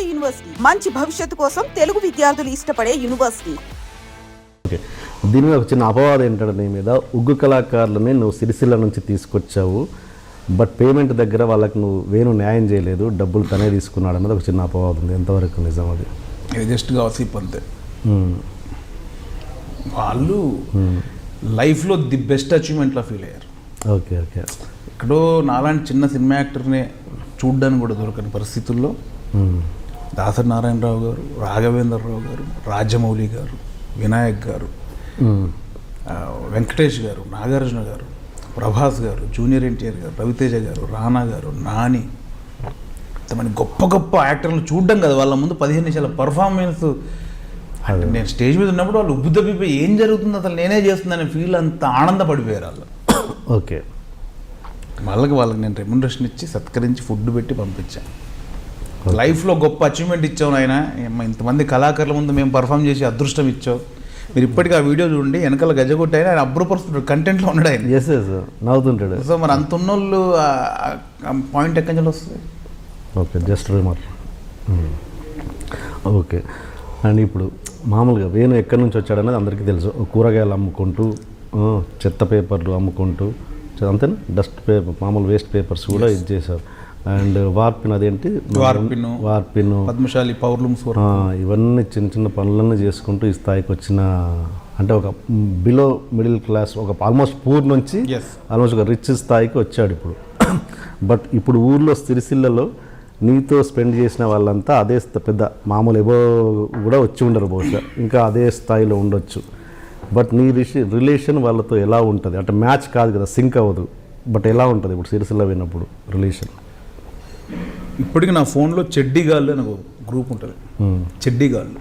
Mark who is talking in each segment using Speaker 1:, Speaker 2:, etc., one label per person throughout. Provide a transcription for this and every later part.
Speaker 1: నాడు యూనివర్సిటీ. మంచి భవిష్యత్తు కోసం తెలుగు విద్యార్థులు ఇష్టపడే యూనివర్సిటీ.
Speaker 2: ఓకే దీని మీద ఒక చిన్న అపవాదం ఏంటంటే నీ మీద ఉగ్గు కళాకారులని నువ్వు సిరిసిల్ల నుంచి తీసుకొచ్చావు బట్ పేమెంట్ దగ్గర వాళ్ళకి నువ్వు వేణు న్యాయం చేయలేదు డబ్బులు తనే తీసుకున్నాడు అనేది ఒక చిన్న అపవాదం ఉంది. ఎంతవరకు నిజం అది?
Speaker 3: ఇది జస్ట్ గాసిప్ అంతే. వాళ్ళు లైఫ్లో ది బెస్ట్ అచీవ్మెంట్లో ఫీల్ అయ్యారు.
Speaker 2: Okay okay.
Speaker 3: ఎక్కడో నాలాంటి చిన్న సినిమా యాక్టర్ని చూడ్డానికి కూడా దొరకని పరిస్థితుల్లో. దాసరి నారాయణరావు గారు రాఘవేంద్రరావు గారు రాజమౌళి గారు వినాయక్ గారు వెంకటేష్ గారు నాగార్జున గారు ప్రభాస్ గారు జూనియర్ ఎన్టీఆర్ గారు రవితేజ గారు రానా గారు నాని. ఇంతమంది గొప్ప గొప్ప యాక్టర్లు చూడడం కదా వాళ్ళ ముందు పదిహేను నిమిషాల పర్ఫార్మెన్స్. అంటే నేను స్టేజ్ మీద ఉన్నప్పుడు వాళ్ళు ఉబ్బు తప్పిపోయి ఏం జరుగుతుంది అసలు నేనే చేస్తుందనే ఫీల్ అంత ఆనందపడిపోయారు వాళ్ళు.
Speaker 2: ఓకే.
Speaker 3: వాళ్ళకి వాళ్ళకి నేను రెమ్యునరేషన్ ఇచ్చి సత్కరించి ఫుడ్ పెట్టి పంపించాను లైఫ్లో గొప్ప అచీవ్మెంట్ ఇచ్చావు ఆయన ఇంతమంది కళాకారుల ముందు మేము పర్ఫామ్ చేసి అదృష్టం ఇచ్చావు. మీరు ఇప్పటికీ ఆ వీడియో చూడండి వెనకాల గజగొట్టి ఆయన ఆయన అభ్రపరుస్తున్నాడు కంటెంట్లో ఉన్నాడు ఆయన.
Speaker 2: Yes yes నవ్వుతుంటాడు.
Speaker 3: సో మరి అంత ఉన్నోళ్ళు పాయింట్ ఎక్కడి నుంచి వస్తుంది?
Speaker 2: Okay just remark okay and ఇప్పుడు మామూలుగా వేణు ఎక్కడి నుంచి వచ్చాడనేది అందరికీ తెలుసు. కూరగాయలు అమ్ముకుంటూ చెత్త పేపర్లు అమ్ముకుంటూ అంతేనా? డస్ట్ పేపర్ మామూలు వేస్ట్ పేపర్స్ కూడా ఇది చేశారు. అండ్ వార్పిన్ అదేంటి?
Speaker 3: వార్పిన్
Speaker 2: వార్పిన్.
Speaker 3: పద్మశాలి పౌర్లూమ్స్
Speaker 2: ఇవన్నీ చిన్న చిన్న పనులన్నీ చేసుకుంటూ ఈ స్థాయికి వచ్చిన అంటే ఒక బిలో మిడిల్ క్లాస్ ఒక ఆల్మోస్ట్ పూర్ నుంచి ఆల్మోస్ట్ ఒక రిచ్ స్థాయికి వచ్చాడు ఇప్పుడు. బట్ ఇప్పుడు ఊర్లో సిరిసిల్లలో నీతో స్పెండ్ చేసిన వాళ్ళంతా అదే పెద్ద మామూలు ఏవో కూడా వచ్చి ఉండరు బహుశా. ఇంకా అదే స్థాయిలో ఉండొచ్చు. బట్ నీ రిషి రిలేషన్ వాళ్ళతో ఎలా ఉంటుంది? అంటే మ్యాచ్ కాదు కదా సింక్ అవ్వదు. బట్ ఎలా ఉంటుంది ఇప్పుడు సిరిసిల్ల విన్నప్పుడు రిలేషన్
Speaker 3: ఇప్పటికి నా ఫోన్లో చెడ్డీ గాళ్ళు అని ఒక గ్రూప్ ఉంటుంది. చెడ్డీ గాళ్ళు.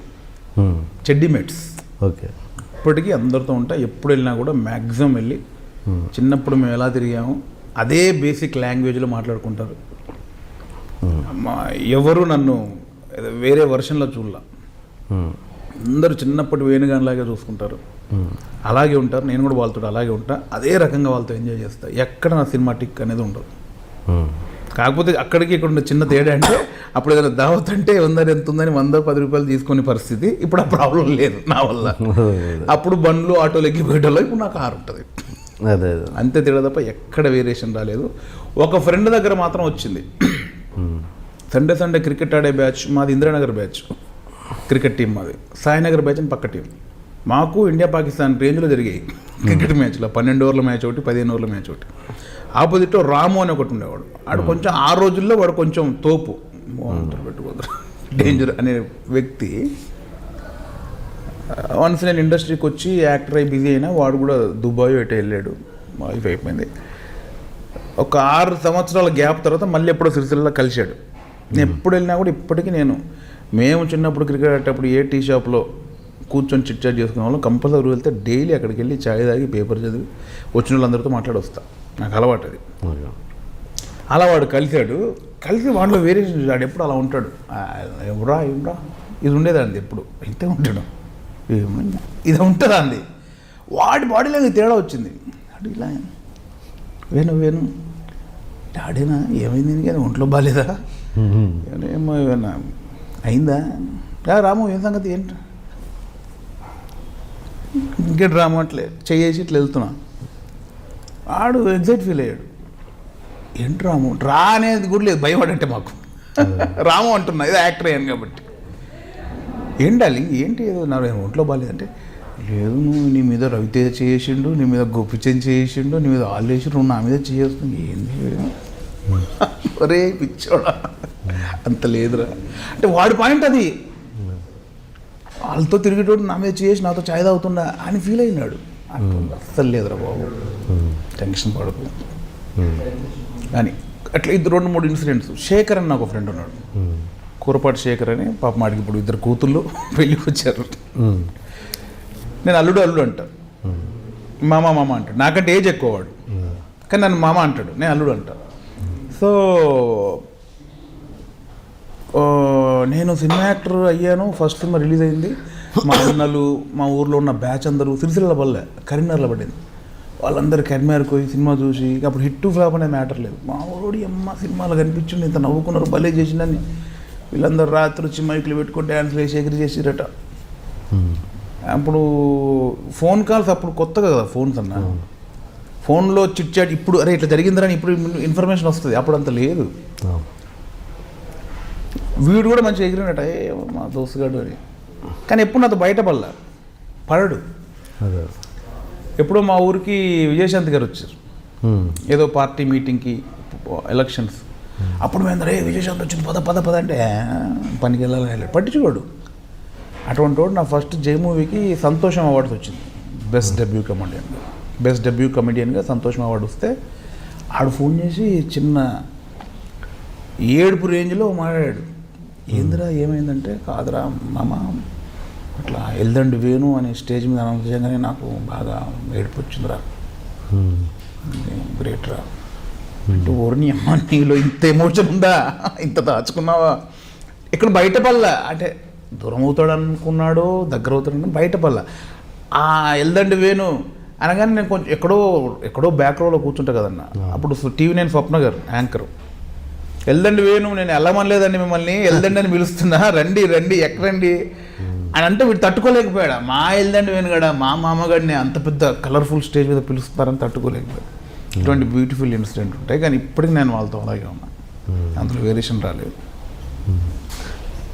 Speaker 3: చెడ్డీ మేట్స్.
Speaker 2: ఓకే.
Speaker 3: ఇప్పటికీ అందరితో ఉంటా ఎప్పుడు వెళ్ళినా కూడా మ్యాక్సిమం వెళ్ళి చిన్నప్పుడు మేము ఎలా తిరిగాము అదే బేసిక్ లాంగ్వేజ్లో మాట్లాడుకుంటారు. మా ఎవరు నన్ను వేరే వర్షన్లో చూడలా. అందరూ చిన్నప్పటి వేణుగానిలాగే చూసుకుంటారు. అలాగే ఉంటారు నేను కూడా వాళ్ళతో అలాగే ఉంటా. అదే రకంగా వాళ్ళతో ఎంజాయ్ చేస్తా. ఎక్కడ నా సినిమాటిక్ అనేది ఉండదు. కాకపోతే అక్కడికి ఇక్కడ ఉన్న చిన్న తేడా అంటే అప్పుడు ఏదైనా దావత్ అంటే వందని ఎంత ఉందని వంద పది రూపాయలు తీసుకునే పరిస్థితి. ఇప్పుడు ఆ ప్రాబ్లం లేదు నా వల్ల. అప్పుడు బండ్లు ఆటోలు ఎక్కిపోయేటలో ఇప్పుడు నాకు కారు ఉంటుంది.
Speaker 2: అదే అదే.
Speaker 3: అంతే తేడా తప్ప ఎక్కడ వేరియేషన్ రాలేదు. ఒక ఫ్రెండ్ దగ్గర మాత్రం వచ్చింది. సండే సండే క్రికెట్ ఆడే బ్యాచ్ మాది ఇందిరానగర్ బ్యాచ్. క్రికెట్ టీం మాది. సాయినగర్ బ్యాచ్ అని పక్క టీం. మాకు ఇండియా పాకిస్తాన్ రేంజ్లో జరిగాయి. క్రికెట్ మ్యాచ్లో పన్నెండు ఓవర్ల మ్యాచ్ ఒకటి పదిహేను ఓవర్ల మ్యాచ్ ఒకటి. ఆపోజిట్లో రాము అని ఒకటి ఉండేవాడు. ఆడు కొంచెం ఆ రోజుల్లో వాడు కొంచెం తోపు. బాగుంటారు డేంజర్ అనే వ్యక్తి వన్స్ నేను ఇండస్ట్రీకి వచ్చి యాక్టర్ అయి బిజీ అయినా వాడు కూడా దుబాయ్ ఎటు వెళ్ళాడు. వైఫ్ అయిపోయింది. ఒక ఆరు సంవత్సరాల గ్యాప్ తర్వాత మళ్ళీ ఎప్పుడో సిరిసిల్లలో కలిశాడు. నేను ఎప్పుడు వెళ్ళినా కూడా ఇప్పటికీ నేను మేము చిన్నప్పుడు క్రికెట్ ఆడేటప్పుడు ఏ టీ షాప్లో కూర్చొని చిట్ చాట్ చేసుకునే వాళ్ళం. కంపల్సరీ వెళ్తే డైలీ అక్కడికి వెళ్ళి చాయ్ తాగి పేపర్ చదివి వచ్చిన వాళ్ళందరితో మాట్లాడి వస్తా నాకు అలవాటు అది. అలా వాడు కలిశాడు. కలిసి వాడిలో వేరియేషన్ వాడు ఎప్పుడు అలా ఉంటాడు? ఎవరా ఏమరా ఇది ఉండేదండి ఎప్పుడు? ఇంతే ఉంటాడు? ఇది ఉంటుందా అంది వాడి బాడీలో తేడా వచ్చింది. అడు ఇలా వేణు వేణు డాడీనా? ఏమైంది? ఏమైనా ఒంట్లో బాగాలేదా ఏమో ఏమైనా అయిందా? "రా, రాము ఏం సంగతి? ఏంటి? ఇంకేంటి రాము అట్లే చెయ్యేసి ఇట్లా వెళ్తున్నా. ఆడు ఎగ్జైట్ ఫీల్ అయ్యాడు. ఏంటి రాము రా అనేది కూడా లేదు భయపడంటే మాకు. రాము అంటున్నా ఇది యాక్టర్ అయ్యాను కాబట్టి. ఏం డార్లింగ్? ఏంటి ఏదో నా ఒంట్లో బాగాలేదంటే లేదు నువ్వు నీ మీద రవితేజ చేసిండు నీ మీద గోపిచంద్ చేసిండు నీ మీద వేసిండు నా మీద చేస్తుంది ఏంది ఒరే పిచ్చోడా. అంత లేదురా. అంటే వాడి పాయింట్ అది. వాళ్ళతో తిరిగేటోడు నా మీద చేసి నాతో చాయ్ తాగుతుండా అని ఫీల్ అయినాడు. అంటుంది, అస్సలు లేదురా బాబు. టెన్షన్ పడకు. కానీ అట్లా ఇద్దరు రెండు మూడు ఇన్సిడెంట్స్ శేఖర్ అని నాకు ఫ్రెండ్ ఉన్నాడు. కూరపాటి శేఖర్ అని పాప మాడికి ఇప్పుడు ఇద్దరు కూతుళ్ళు పెళ్ళికి వచ్చారు. నేను అల్లుడు అల్లుడు అంట. మామ మామ అంటాడు. నాకంటే ఏజ్ ఎక్కువ వాడు. కానీ నన్ను మామ అంటాడు. నేను అల్లుడు అంటా. సో నేను సినిమా యాక్టర్ అయ్యాను ఫస్ట్ సినిమా రిలీజ్ అయింది. మా అన్నలు మా ఊర్లో ఉన్న బ్యాచ్ అందరూ సిరిసిల్ల పల్లె కరీంనగర్లో పడింది. వాళ్ళందరూ కరీంనగర్కి పోయి సినిమా చూసి అప్పుడు హిట్ ఫ్లాప్ అనే మ్యాటర్ లేదు. మా ఊడి అమ్మ సినిమాలో కనిపించింది ఇంత నవ్వుకున్నారు భలే చేసిందని. వీళ్ళందరూ రాత్రి వచ్చి మైకులు పెట్టుకుని డ్యాన్స్లు వేసి ఎగిరి చేసిరట. అప్పుడు ఫోన్ కాల్స్ అప్పుడు కొత్తగా కదా ఫోన్స్ అన్న. ఫోన్లో చిట్ చాట్ ఇప్పుడు అరే ఇట్లా జరిగిందని ఇప్పుడు ఇన్ఫర్మేషన్ వస్తుంది. అప్పుడు అంత లేదు.
Speaker 2: అవును.
Speaker 3: వీడు కూడా మంచిగా ఎగిరినట ఏ మా దోస్తుగాడు అని. కానీ ఎప్పుడు నాతో బయట పడలా పడడు ఎప్పుడో మా ఊరికి విజయశాంతి గారు వచ్చారు. ఏదో పార్టీ మీటింగ్కి ఎలక్షన్స్. అప్పుడు మేము రే విజయశాంతి వచ్చింది పద పద పద అంటే "ఆ, పనికి వెళ్ళాడు పట్టించుకోడు. అటువంటి వాడు నా ఫస్ట్ జై మూవీకి సంతోషం అవార్డ్స్ వచ్చింది. Best debut comedian. Best debut కమెడియన్గా సంతోషం అవార్డు వస్తే ఆడు ఫోన్ చేసి చిన్న ఏడుపు రేంజ్లో మాట్లాడాడు. ఏందిరా ఏమైందంటే కాదురా మామ అట్లా ఎల్దండి వేణు అనే స్టేజ్ మీద అనౌన్స్ చేయగానే నాకు బాగా ఏడుపు వచ్చిందిరా. గ్రేట్ రా అంటే ఓర్ని అమ్మ నీలో ఇంత ఎమోషన్ ఉందా? ఇంత దాచుకున్నావా? ఇక్కడ బయట పల్ల. అంటే దూరం అవుతాడు అనుకున్నాడు దగ్గర అవుతాడు బయట పల్ల. ఆ ఎల్దండి వేణు అనగానే నేను కొంచెం ఎక్కడో ఎక్కడో బ్యాక్ రోలో కూర్చుంటా కదన్న. అప్పుడు టీవీ నేను స్వప్న గారు యాంకర్. ఎల్దండి వేణు నేను వెళ్ళమనలేదండి మిమ్మల్ని. ఎల్దండి అని పిలుస్తున్నా. రండి రండి ఎక్కడండి అని అంటే వీడు తట్టుకోలేకపోయాడు? మా ఎల్దండి వేణు గడ మా మామగాడిని అంత పెద్ద కలర్ఫుల్ స్టేజ్ మీద పిలుస్తున్నారని తట్టుకోలేకపోయాడు. ఇటువంటి బ్యూటిఫుల్ ఇన్సిడెంట్ ఉంటాయి. కానీ ఇప్పటికి నేను వాళ్ళతో అలాగే ఉన్నా. అందులో వేరియేషన్ రాలేదు.